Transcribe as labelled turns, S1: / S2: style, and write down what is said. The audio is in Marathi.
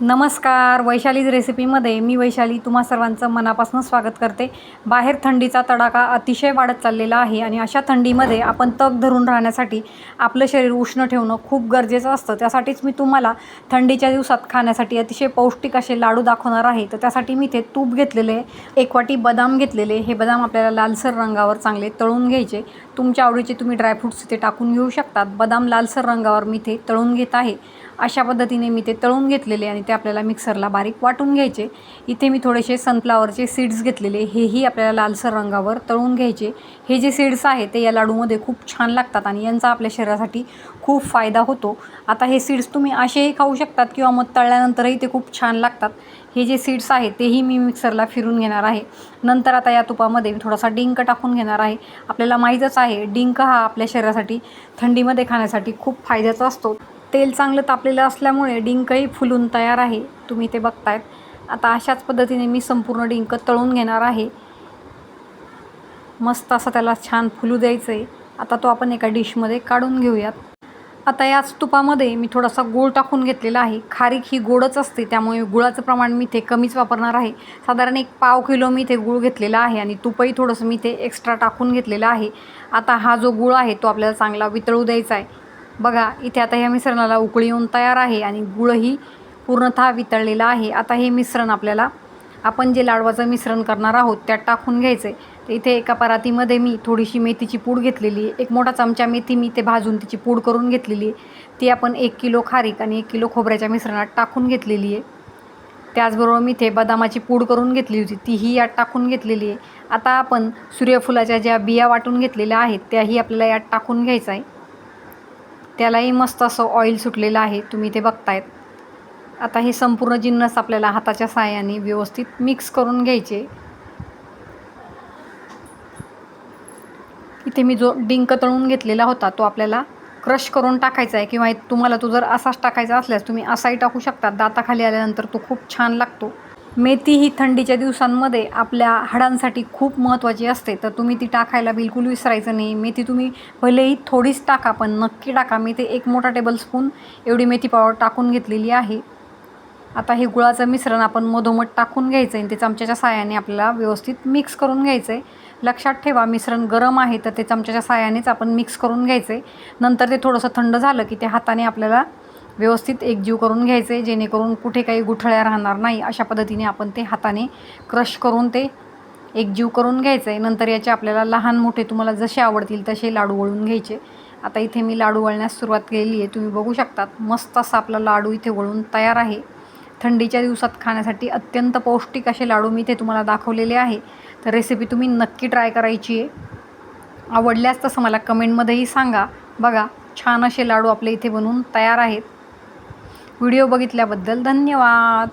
S1: नमस्कार वैशालीज रेसिपीमध्ये मी वैशाली तुम्हा सर्वांचं मनापासून स्वागत करते. बाहेर थंडीचा तडाखा अतिशय वाढत चाललेला आहे आणि अशा थंडीमध्ये आपण तग धरून राहण्यासाठी आपलं शरीर उष्ण ठेवणं खूप गरजेचं असतं. त्यासाठीच मी तुम्हाला थंडीच्या दिवसात खाण्यासाठी अतिशय पौष्टिक असे लाडू दाखवणार आहे. तर त्यासाठी मी ते तूप घेतलेले आहे एक वाटी बदाम घेतलेले हे बदाम आपल्याला लालसर रंगावर चांगले तळून घ्यायचे. तुमच्या आवडीचे तुम्ही ड्रायफ्रूट्स इथे टाकून घेऊ शकतात. बदाम लालसर रंगावर मी ते तळून घेत आहे. अशा पद्धतीने मी ते तळून घेतलेले आणि ते आपल्याला मिक्सरला बारीक वाटून घ्यायचे. इथे मी थोडेसे सनफ्लावरचे सीड्स घेतलेले. हेही आपल्याला लालसर रंगावर तळून घ्यायचे. हे जे सीड्स आहे ते या लाडूमध्ये खूप छान लागतात आणि यांचा आपल्या शरीरासाठी खूप फायदा होतो. आता हे सीड्स तुम्ही असेही खाऊ शकतात किंवा मग तळल्यानंतरही ते खूप छान लागतात. हे जे सीड्स आहेत तेही मी मिक्सरला फिरून घेणार आहे. नंतर आता या तुपामध्ये मी थोडासा डिंक टाकून घेणार आहे. आपल्याला माहीतच आहे आहे. डिंक हा आपल्या शरीरासाठी थंडीमध्ये खाण्यासाठी खूप फायद्याचा असतो. तेल चांगलं तापलेलं असल्यामुळे डिंकही फुलून तयार आहे. तुम्ही ते बघतायत. आता अशाच पद्धतीने मी संपूर्ण डिंक तळून घेणार आहे. मस्त असं त्याला छान फुलू द्यायचं आहे आता तो आपण एका डिशमध्ये काढून घेऊयात. आता याच तुपामध्ये मी थोडासा गूळ टाकून घेतलेला आहे. खारीक ही गोडच असते त्यामुळे गुळाचं प्रमाण मी ते कमीच वापरणार आहे. साधारण एक पाव किलो मी ते गूळ घेतलेला आहे आणि तुपही थोडंसं मी ते एक्स्ट्रा टाकून घेतलेलं आहे. आता हा जो गूळ आहे तो आपल्याला चांगला वितळू द्यायचा आहे. बघा इथे आता ह्या मिश्रणाला उकळी येऊन तयार आहे आणि गुळही पूर्णतः वितळलेला आहे. आता हे मिश्रण आपल्याला आपण जे लाडवाचं मिश्रण करणार आहोत त्यात टाकून घ्यायचं आहे तर इथे एका परातीमध्ये मी थोडीशी मेथीची पूड घेतलेली आहे. एक मोठा चमचा मेथी मी ते भाजून तिची पूड करून घेतलेली आहे. ती आपण एक किलो खारीक आणि एक किलो खोबऱ्याच्या मिश्रणात टाकून घेतलेली आहे. त्याचबरोबर मी ते बदामाची पूड करून घेतली होती. तीही यात टाकून घेतलेली आहे. आता आपण सूर्यफुलाच्या ज्या बिया वाटून घेतलेल्या आहेत त्याही आपल्याला यात टाकून घ्यायचं आहे. त्यालाही मस्त असं ऑइल सुटलेलं आहे. तुम्ही ते बघतायत. आता हे संपूर्ण जिन्नस आपल्याला हाताच्या साहाय्याने व्यवस्थित मिक्स करून घ्यायचे. इथे मी जो डिंक तळून घेतलेला होता तो आपल्याला क्रश करून टाकायचा आहे किंवा तुम्हाला तो जर असाच टाकायचा असल्यास तुम्ही असाही टाकू शकता. दाताखाली आल्यानंतर तो खूप छान लागतो. मेथी ही थंडीच्या दिवसांमध्ये आपल्या हाडांसाठी खूप महत्त्वाची असते. तर तुम्ही ती टाकायला बिलकुल विसरायचं नाही. मेथी तुम्ही भलेही थोडीच टाका पण नक्की टाका. मी ते एक मोठा टेबलस्पून एवढी मेथी पावडर टाकून घेतलेली आहे. आता हे गुळाचं मिश्रण आपण मधोमध टाकून घ्यायचं आहे ते चमच्याच्या साहाय्याने आपल्याला व्यवस्थित मिक्स करून घ्यायचं आहे लक्षात ठेवा मिश्रण गरम आहे तर ते चमच्याच्या साहाय्यानेच आपण मिक्स करून घ्यायचं आहे नंतर ते थोडंसं थंड झालं की ते हाताने आपल्याला व्यवस्थित एकजीव करून घ्यायचे जेणेकरून कुठे काही गुठळ्या राहणार नाही अशा पद्धतीने आपण ते हाताने क्रश करून ते एकजीव करून घ्यायचं आहे नंतर याचे आपल्याला लहान मोठे तुम्हाला जसे आवडतील तसे लाडू वळून घ्यायचे. आता इथे मी लाडू वळण्यास सुरुवात केलेली आहे तुम्ही बघू शकतात मस्त असा आपला लाडू इथे वळून तयार आहे. थंडीच्या दिवसात खाण्यासाठी अत्यंत पौष्टिक असे लाडू मी इथे तुम्हाला दाखवलेले आहे. तर रेसिपी तुम्ही नक्की ट्राय करायची आहे. आवडल्यास तसं मला कमेंटमध्येही सांगा. बघा छान असे लाडू आपले इथे बनवून तयार आहेत. व्हिडिओ बघितल्याबद्दल धन्यवाद.